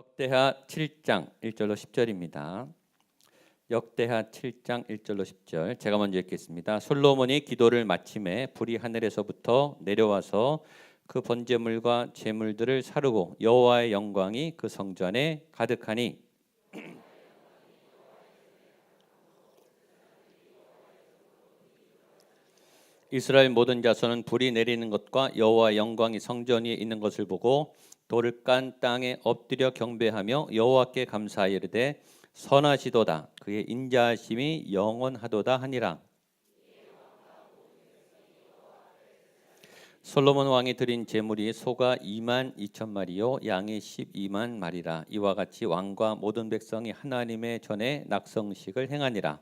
역대하 7장 1절로 10절입니다. 역대하 7장 1절로 10절 제가 먼저 읽겠습니다. 솔로몬이 기도를 마침에 불이 하늘에서부터 내려와서 그 번제물과 제물들을 사르고 여호와의 영광이 그 성전에 가득하니 이스라엘 모든 자손은 불이 내리는 것과 여호와의 영광이 성전 위에 있는 것을 보고 돌을 깐 땅에 엎드려 경배하며 여호와께 감사하여 이르되 선하시도다. 그의 인자하심이 영원하도다 하니라. 솔로몬 왕이 드린 제물이 소가 2만 2천 마리요 양이 12만 마리라. 이와 같이 왕과 모든 백성이 하나님의 전에 낙성식을 행하니라.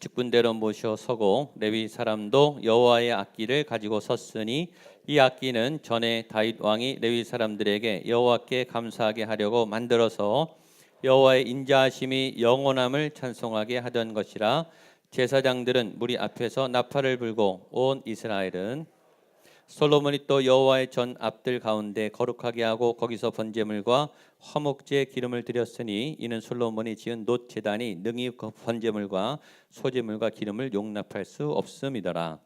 직분대로 모셔 서고 레위 사람도 여호와의 악기를 가지고 섰으니 이 악기는 전에 다윗 왕이 레위 사람들에게 여호와께 감사하게 하려고 만들어서 여호와의 인자하심이 영원함을 찬송하게 하던 것이라 제사장들은 무리 앞에서 나팔을 불고 온 이스라엘은 솔로몬이 또 여호와의 전 앞들 가운데 거룩하게 하고 거기서 번제물과 화목제 기름을 드렸으니 이는 솔로몬이 지은 놋 제단이 능히 그 번제물과 소제물과 기름을 용납할 수 없음이더라.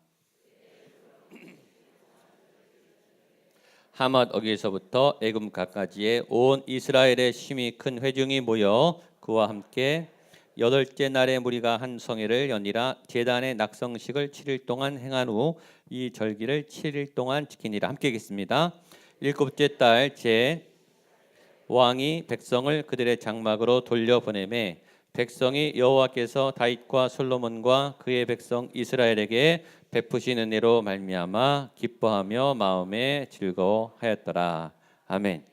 하맛 어기에서부터 애굽 가까지에 온 이스라엘의 심히 큰 회중이 모여 그와 함께 여덟째 날에 무리가 한 성회를 연이라 제단의 낙성식을 7일 동안 행한 후 이 절기를 7일 동안 지키니라 함께 읽겠습니다. 일곱째 달 제 왕이 백성을 그들의 장막으로 돌려보내매 백성이 여호와께서 다윗과 솔로몬과 그의 백성 이스라엘에게 베푸신 은혜로 말미암아 기뻐하며 마음에 즐거워하였더라. 아멘.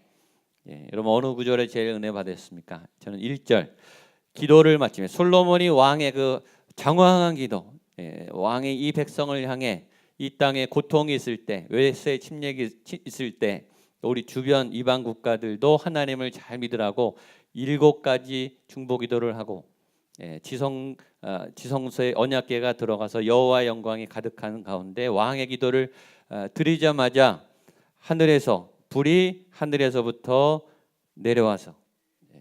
예, 여러분 어느 구절에 제일 은혜 받았습니까? 저는 1절. 기도를 마치며 솔로몬이 왕의 그 장황한 기도, 예, 왕의 이 백성을 향해 이 땅에 고통이 있을 때, 외세의 침략이 있을 때, 우리 주변 이방 국가들도 하나님을 잘 믿으라고 일곱 가지 중보 기도를 하고 예, 지성 어, 지성소의 언약궤가 들어가서 여호와 영광이 가득한 가운데 왕의 기도를 어, 드리자마자 하늘에서 불이 하늘에서부터 내려와서 예,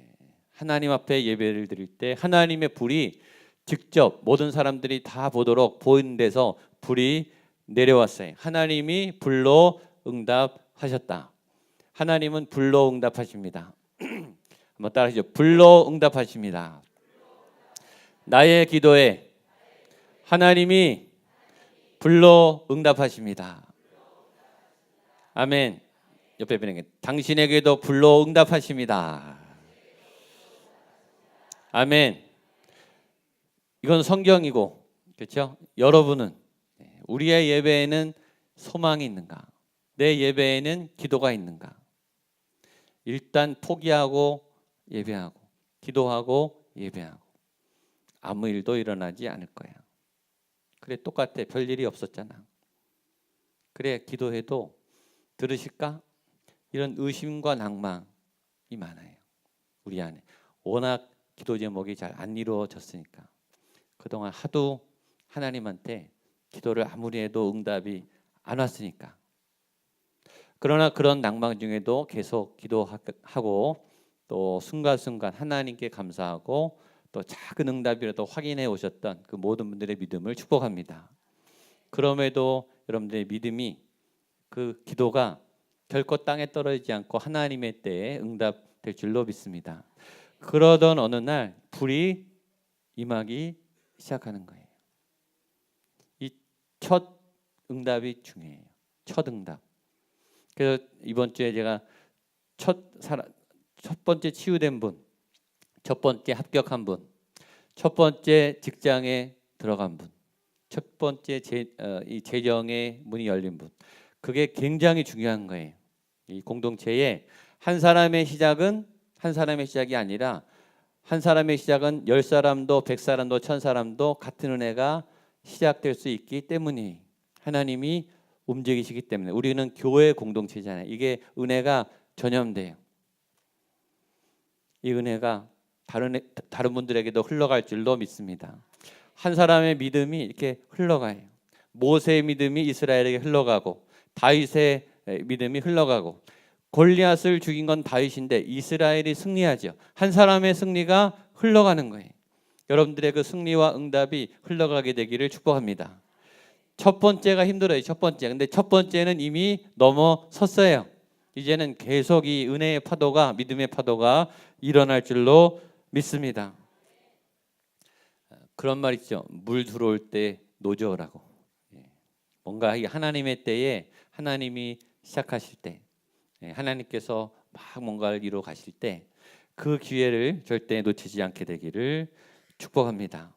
하나님 앞에 예배를 드릴 때 하나님의 불이 직접 모든 사람들이 다 보도록 보이는 데서 불이 내려왔어요. 하나님이 불로 응답하셨다. 하나님은 불로 응답하십니다. 한번 따라하시죠. 불로 응답하십니다. 나의 기도에 하나님이 불로 응답하십니다. 아멘. 옆에 분에게 당신에게도 불로 응답하십니다. 아멘. 이건 성경이고 그렇죠? 여러분은 우리의 예배에는 소망이 있는가? 내 예배에는 기도가 있는가? 일단 포기하고 예배하고 기도하고 예배하고 아무 일도 일어나지 않을 거야. 그래 똑같아. 별 일이 없었잖아. 그래 기도해도 들으실까? 이런 의심과 낭망이 많아요. 우리 안에 워낙 기도 제목이 잘 안 이루어졌으니까 그동안 하도 하나님한테 기도를 아무리 해도 응답이 안 왔으니까 그러나 그런 낭망 중에도 계속 기도하고 또 순간순간 하나님께 감사하고 또 작은 응답이라도 확인해 오셨던 그 모든 분들의 믿음을 축복합니다. 그럼에도 여러분들의 믿음이 그 기도가 결코 땅에 떨어지지 않고 하나님의 때에 응답될 줄로 믿습니다. 그러던 어느 날 불이 임하기 시작하는 거예요. 이 첫 응답이 중요해요. 첫 응답. 그래서 이번 주에 제가 첫 사람 첫 번째 치유된 분, 첫 번째 합격한 분, 첫 번째 직장에 들어간 분, 첫 번째 재, 어, 이 재정의 문이 열린 분. 그게 굉장히 중요한 거예요. 이 공동체에 한 사람의 시작은 한 사람의 시작이 아니라 한 사람의 시작은 열 사람도 백 사람도 천 사람도 같은 은혜가 시작될 수 있기 때문이 하나님이 움직이시기 때문에 우리는 교회 공동체잖아요. 이게 은혜가 전염돼요. 이 은혜가 다른 다른 분들에게도 흘러갈 줄로 믿습니다. 한 사람의 믿음이 이렇게 흘러가요. 모세의 믿음이 이스라엘에게 흘러가고 다윗의 믿음이 흘러가고 골리앗을 죽인 건 다윗인데 이스라엘이 승리하죠. 한 사람의 승리가 흘러가는 거예요. 여러분들의 그 승리와 응답이 흘러가게 되기를 축복합니다. 첫 번째가 힘들어요. 첫 번째. 근데 첫 번째는 이미 넘어섰어요. 이제는 계속 이 은혜의 파도가 믿음의 파도가 일어날 줄로 믿습니다. 그런 말 있죠. 물 들어올 때 노저라고. 예. 뭔가 이 하나님의 때에 하나님이 시작하실 때 예, 하나님께서 막 뭔가를 이루어 가실 때 그 기회를 절대 놓치지 않게 되기를 축복합니다.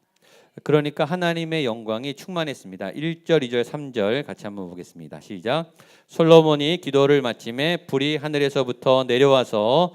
그러니까 하나님의 영광이 충만했습니다. 1절, 2절, 3절 같이 한번 보겠습니다. 시작. 솔로몬이 기도를 마침에 불이 하늘에서부터 내려와서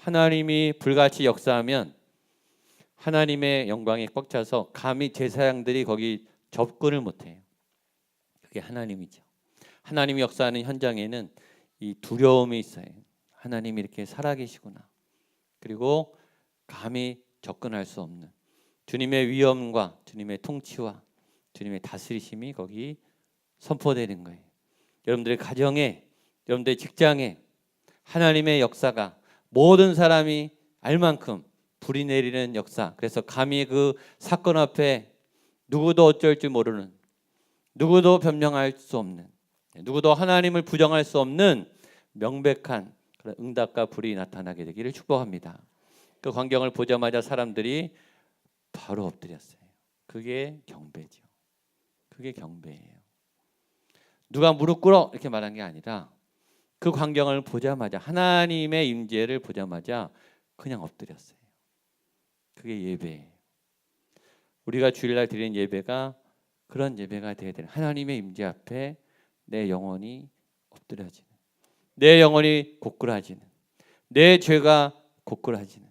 하나님이 불같이 역사하면 하나님의 영광이 꽉 차서 감히 제사장들이 거기 접근을 못해요. 그게 하나님이죠. 하나님이 역사하는 현장에는 이 두려움이 있어요. 하나님이 이렇게 살아계시구나. 그리고 감히 접근할 수 없는 주님의 위엄과 주님의 통치와 주님의 다스리심이 거기 선포되는 거예요. 여러분들의 가정에, 여러분들의 직장에 하나님의 역사가 모든 사람이 알 만큼 불이 내리는 역사. 그래서 감히 그 사건 앞에 누구도 어쩔 줄 모르는 누구도 변명할 수 없는 누구도 하나님을 부정할 수 없는 명백한 그런 응답과 불이 나타나게 되기를 축복합니다. 그 광경을 보자마자 사람들이 바로 엎드렸어요. 그게 경배죠. 그게 경배예요. 누가 무릎 꿇어 이렇게 말한 게 아니라 그 광경을 보자마자 하나님의 임재를 보자마자 그냥 엎드렸어요. 그게 예배예요. 우리가 주일날 드리는 예배가 그런 예배가 되어야 되는 하나님의 임재 앞에 내 영혼이 엎드려지는 내 영혼이 고꾸라지는 내 죄가 고꾸라지는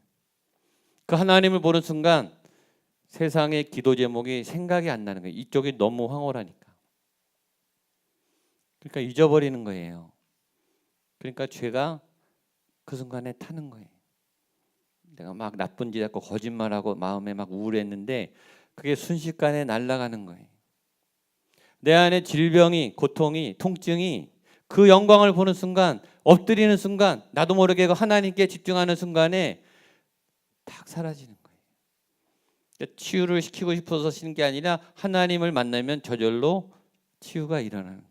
그 하나님을 보는 순간 세상의 기도 제목이 생각이 안 나는 거예요. 이쪽이 너무 황홀하니까. 그러니까 잊어버리는 거예요. 그러니까 죄가 그 순간에 타는 거예요. 내가 막 나쁜 짓 했고 거짓말하고 마음에 막 우울했는데 그게 순식간에 날아가는 거예요. 내 안에 질병이 고통이 통증이 그 영광을 보는 순간 엎드리는 순간 나도 모르게 그 하나님께 집중하는 순간에 탁 사라지는 거예요. 그러니까 치유를 시키고 싶어서 하시는 게 아니라 하나님을 만나면 저절로 치유가 일어나는 거예요.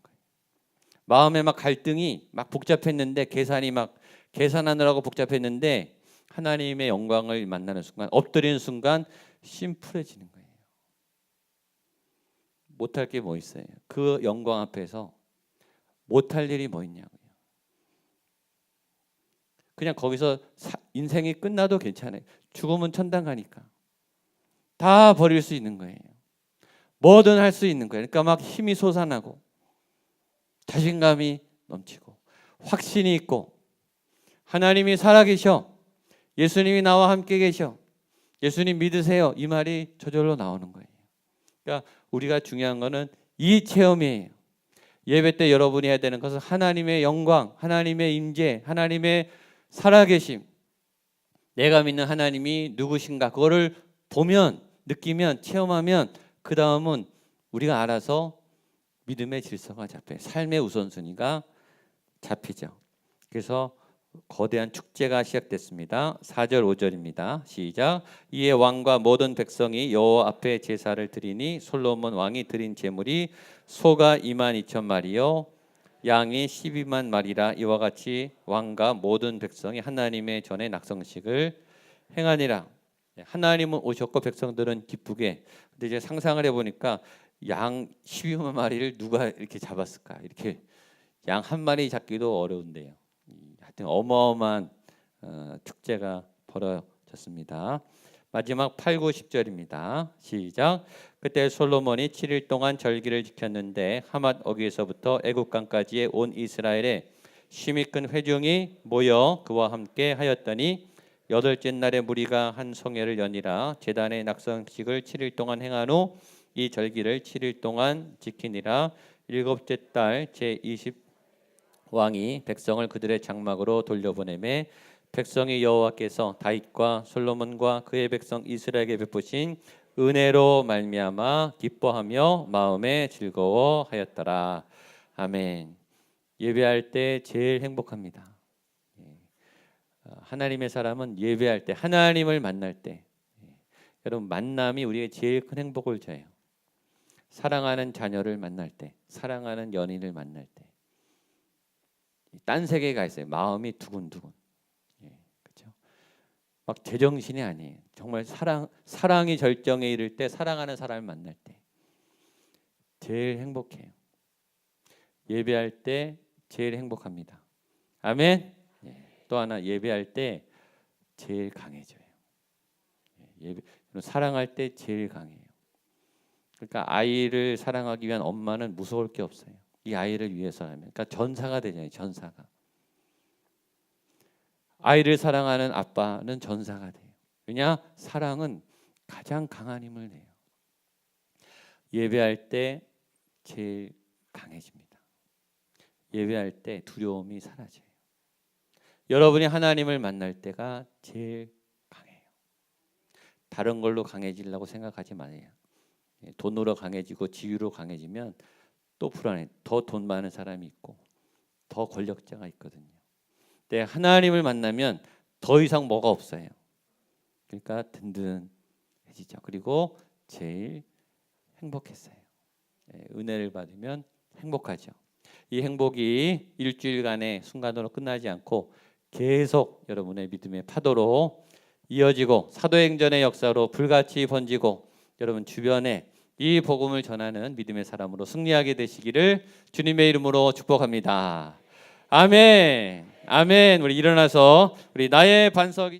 마음에 막 갈등이 막 복잡했는데 계산이 막 계산하느라고 복잡했는데 하나님의 영광을 만나는 순간 엎드리는 순간 심플해지는 거예요. 못할 게 뭐 있어요? 그 영광 앞에서 못할 일이 뭐 있냐고요. 그냥 거기서 사, 인생이 끝나도 괜찮아요. 죽으면 천당 가니까 다 버릴 수 있는 거예요. 뭐든 할 수 있는 거예요. 그러니까 막 힘이 솟아나고 자신감이 넘치고 확신이 있고 하나님이 살아계셔. 예수님이 나와 함께 계셔. 예수님 믿으세요. 이 말이 저절로 나오는 거예요. 그러니까 우리가 중요한 거는 이 체험이에요. 예배 때 여러분이 해야 되는 것은 하나님의 영광, 하나님의 임재, 하나님의 살아계심. 내가 믿는 하나님이 누구신가 그거를 보면 느끼면 체험하면 그 다음은 우리가 알아서 믿음의 질서가 잡혀요. 삶의 우선순위가 잡히죠. 그래서 거대한 축제가 시작됐습니다. 4절 5절입니다. 시작. 이에 왕과 모든 백성이 여호와 앞에 제사를 드리니 솔로몬 왕이 드린 제물이 소가 2만 2천 마리요 양이 12만 마리라 이와 같이 왕과 모든 백성이 하나님의 전에 낙성식을 행하니라. 하나님은 오셨고 백성들은 기쁘게. 근데 이제 상상을 해 보니까 양 12만 마리를 누가 이렇게 잡았을까? 이렇게 양 한 마리 잡기도 어려운데요. 하여튼 어마어마한 어, 축제가 벌어졌습니다. 마지막 8, 9, 10절입니다. 시작. 그때 솔로몬이 7일 동안 절기를 지켰는데 하맛 어귀에서부터 애국강까지의 온 이스라엘에 심히 큰 회중이 모여 그와 함께 하였더니 여덟째 날에 무리가 한 성회를 연이라 제단의 낙성식을 7일 동안 행한 후 이 절기를 7일 동안 지키니라 일곱째 달 제20 왕이 백성을 그들의 장막으로 돌려보내매 백성이 여호와께서 다윗과 솔로몬과 그의 백성 이스라엘에게 베푸신 은혜로 말미암아 기뻐하며 마음에 즐거워하였더라. 아멘. 예배할 때 제일 행복합니다. 예. 어, 하나님의 사람은 예배할 때 하나님을 만날 때 예. 여러분 만남이 우리에게 제일 큰 행복을 줘요. 사랑하는 자녀를 만날 때, 사랑하는 연인을 만날 때, 딴 세계가 있어요. 마음이 두근두근. 예, 그렇죠? 막 제정신이 아니에요. 정말 사랑 사랑이 절정에 이를 때 사랑하는 사람을 만날 때 제일 행복해요. 예배할 때 제일 행복합니다. 아멘. 예, 또 하나 예배할 때 제일 강해져요. 예, 예배 사랑할 때 제일 강해요. 그러니까 아이를 사랑하기 위한 엄마는 무서울 게 없어요. 이 아이를 위해서라면, 그러니까 전사가 되잖아요. 전사가. 아이를 사랑하는 아빠는 전사가 돼요. 왜냐? 사랑은 가장 강한 힘을 내요. 예배할 때 제일 강해집니다. 예배할 때 두려움이 사라져요. 여러분이 하나님을 만날 때가 제일 강해요. 다른 걸로 강해지려고 생각하지 마세요. 예, 돈으로 강해지고 지위로 강해지면 또 불안해. 더 돈 많은 사람이 있고 더 권력자가 있거든요. 근데 하나님을 만나면 더 이상 뭐가 없어요. 그러니까 든든해지죠. 그리고 제일 행복했어요. 예, 은혜를 받으면 행복하죠. 이 행복이 일주일간의 순간으로 끝나지 않고 계속 여러분의 믿음의 파도로 이어지고 사도행전의 역사로 불같이 번지고 여러분 주변에 이 복음을 전하는 믿음의 사람으로 승리하게 되시기를 주님의 이름으로 축복합니다. 아멘. 아멘. 우리 일어나서 우리 나의 반석이